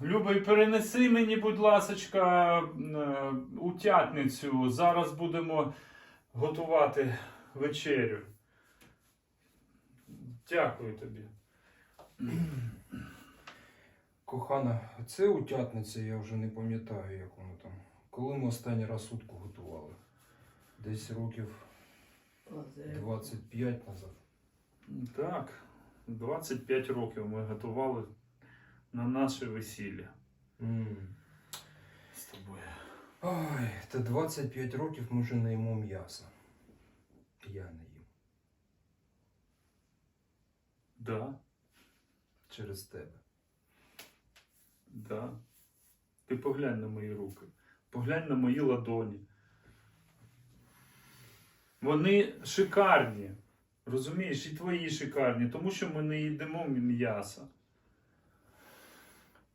Любий, перенеси мені, будь ласочка, е, утятницю. Зараз будемо готувати вечерю. Дякую тобі. Кохана, це утятниця, я вже не пам'ятаю, як воно там. Коли ми останній раз утку готували? Десь років 25 назад. Так, 25 років ми готували на наше весілля М. з тобою. Ой, та 25 років ми вже не їмо м'яса. Я не їм. Да, Через тебе. да. Ти поглянь на мої руки. Поглянь на мої ладоні. Вони шикарні. Розумієш, і твої шикарні, тому що ми не їдемо м'яса.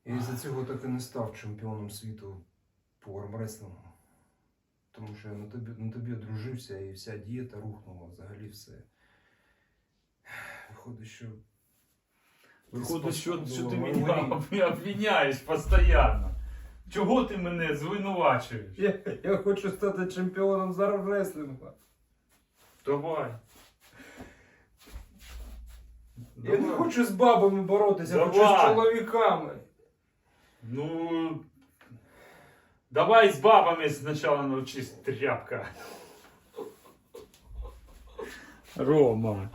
Я із-за цього так і не став чемпіоном світу по армреслингу. Тому що я на тобі, на тобі одружився і вся дієта рухнула, взагалі все. Виходить, що. Виходить, що, що ти мене обвиняєш постійно. Чого ти мене звинувачуєш? Я, я хочу стати чемпіоном з армреслингу. Давай. Я не хочу з бабами боротися, я хочу з чоловіками. Ну. Давай с бабами сначала научись, тряпка. Рома.